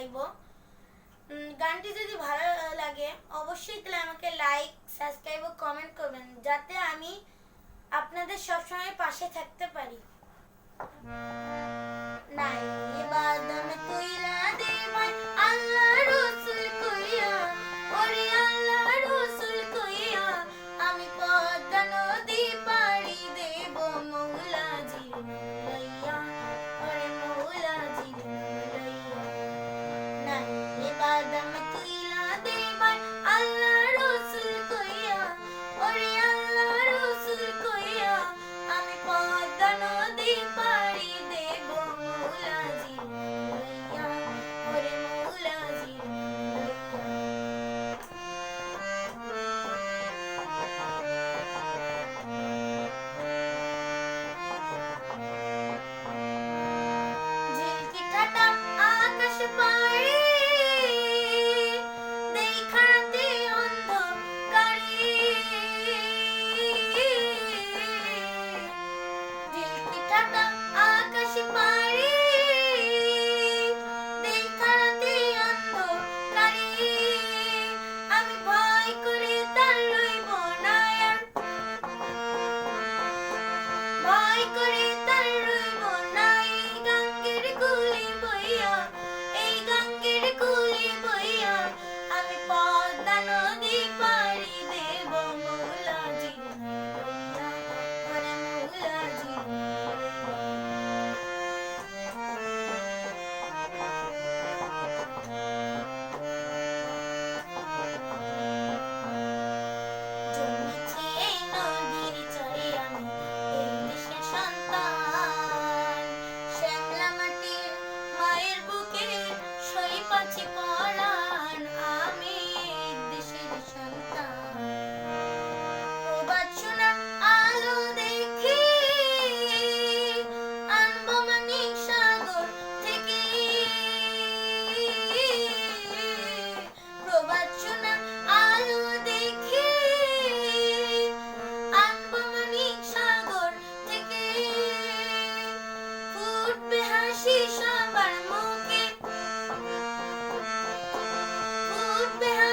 চাইব। গানটি যদি ভালো লাগে, অবশ্যই তাহলে আমাকে লাইক সাবস্ক্রাইব ও কমেন্ট করবেন, যাতে আমি আপনাদের সবসময় পাশে থাকতে পারি। Ibadang イクリン。হাসিস আমার মুখে। ফুটবে